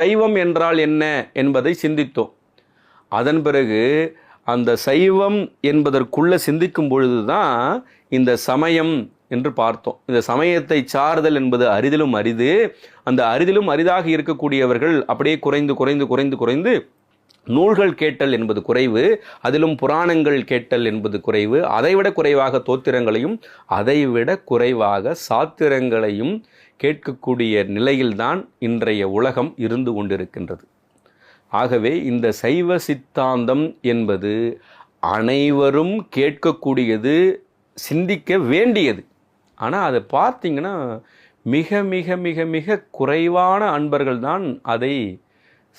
சைவம் என்றால் என்ன என்பதை சிந்தித்தோம். அதன் பிறகு அந்த சைவம் என்பதற்குள்ளே சிந்திக்கும் பொழுதுதான் இந்த சமயம் என்று பார்த்தோம். இந்த சமயத்தை சார்தல் என்பது அரிதிலும் அரிது. அந்த அரிதிலும் அரிதாக இருக்கக்கூடியவர்கள் அப்படியே குறைந்து குறைந்து குறைந்து குறைந்து நூல்கள் கேட்டல் என்பது குறைவு அதிலும் புராணங்கள் கேட்டல் என்பது குறைவு. அதைவிட குறைவாக தோத்திரங்களையும் அதைவிட குறைவாக சாத்திரங்களையும் கேட்கக்கூடிய நிலையில்தான் இன்றைய உலகம் இருந்து கொண்டிருக்கின்றது. ஆகவே இந்த சைவ சித்தாந்தம் என்பது அனைவரும் கேட்கக்கூடியது சிந்திக்க வேண்டியது. ஆனால் அதை பார்த்தீங்கன்னா மிக மிக மிக மிக குறைவான அன்பர்கள் தான் அதை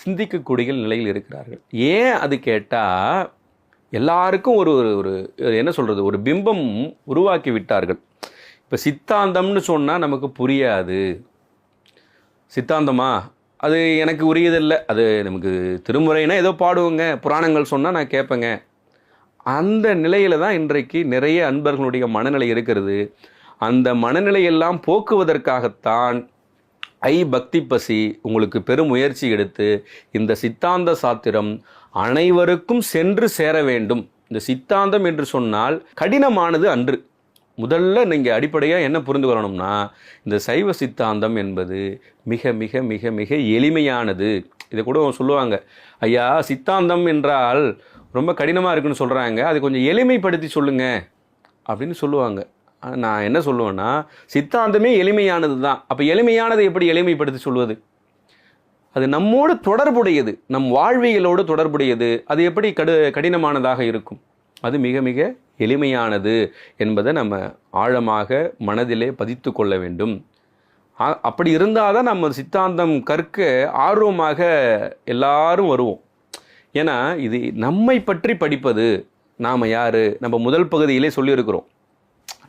சிந்திக்கக்கூடிய நிலையில் இருக்கிறார்கள். ஏன் அது கேட்டால் எல்லாருக்கும் ஒரு ஒரு ஒரு என்ன சொல்கிறது ஒரு பிம்பம் உருவாக்கி விட்டார்கள். இப்போ சித்தாந்தம்னு சொன்னால் நமக்கு புரியாது. சித்தாந்தமா? அது எனக்கு உரியதில்லை. அது நமக்கு திருமுறைனா ஏதோ பாடுவோங்க. புராணங்கள் சொன்னால் நான் கேட்பேங்க அந்த நிலையில் தான் இன்றைக்கு நிறைய அன்பர்களுடைய மனநிலை இருக்கிறது. அந்த மனநிலையெல்லாம் போக்குவதற்காகத்தான் ஐ பக்தி பசி உங்களுக்கு பெரும் முயற்சி எடுத்து இந்த சித்தாந்த சாத்திரம் அனைவருக்கும் சென்று சேர வேண்டும். இந்த சித்தாந்தம் என்று சொன்னால் கடினமானது அன்று. முதல்ல நீங்கள் அடிப்படையாக என்ன புரிந்து கொள்ளணும்னா இந்த சைவ சித்தாந்தம் என்பது மிக மிக மிக மிக எளிமையானது. இதை கூட சொல்லுவாங்க. ஐயா சித்தாந்தம் என்றால் ரொம்ப கடினமாக இருக்குன்னு சொல்கிறாங்க அது கொஞ்சம் எளிமைப்படுத்தி சொல்லுங்க. அப்படின்னு சொல்லுவாங்க. நான் என்ன சொல்லுவேன்னா சித்தாந்தமே எளிமையானது தான். அப்போ எளிமையானதை எப்படி எளிமைப்படுத்தி சொல்வது? அது நம்மோடு தொடர்புடையது. நம் வாழ்வியலோடு தொடர்புடையது. அது எப்படி கடு கடினமானதாக இருக்கும்? அது மிக மிக எளிமையானது என்பதை நம்ம ஆழமாக மனதிலே பதித்து கொள்ள வேண்டும். அப்படி இருந்தால் தான் நம்ம சித்தாந்தம் கற்க ஆர்வமாக எல்லாரும் வருவோம். ஏன்னா இது நம்மை பற்றி படிப்பது. நாம் யார்? நம்ம முதல் பகுதியிலே சொல்லியிருக்கிறோம்.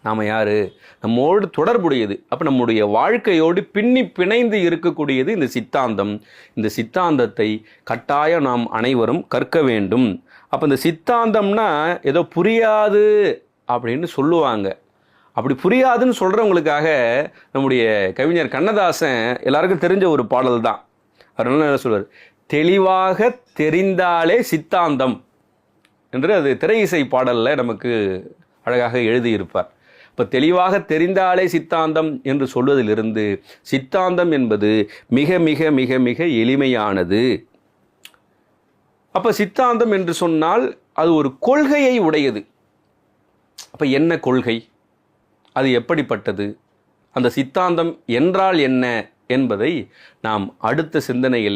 நாம் யார்? நம்மோடு தொடர்புடையது. அப்போ நம்முடைய வாழ்க்கையோடு பின்னி பிணைந்து இருக்கக்கூடியது இந்த சித்தாந்தம். இந்த சித்தாந்தத்தை கட்டாயம் நாம் அனைவரும் கற்க வேண்டும். அப்போ இந்த சித்தாந்தம்னா ஏதோ புரியாது அப்படின்னு சொல்லுவாங்க. அப்படி புரியாதுன்னு சொல்கிறவங்களுக்காக நம்முடைய கவிஞர் கண்ணதாசன் எல்லாருக்கும் தெரிஞ்ச ஒரு பாடல் தான். அவர் என்ன சொல்வார் தெளிவாக தெரிந்தாலே சித்தாந்தம். என்று அது திரை இசை பாடலில் நமக்கு அழகாக எழுதியிருப்பார். இப்போ தெளிவாக தெரிந்தாலே சித்தாந்தம் என்று சொல்வதிலிருந்து சித்தாந்தம் என்பது மிக மிக மிக மிக எளிமையானது. அப்போ சித்தாந்தம் என்று சொன்னால் அது ஒரு கொள்கையை உடையது. அப்போ என்ன கொள்கை? அது எப்படிப்பட்டது? அந்த சித்தாந்தம் என்றால் என்ன என்பதை நாம் அடுத்த சிந்தனையில்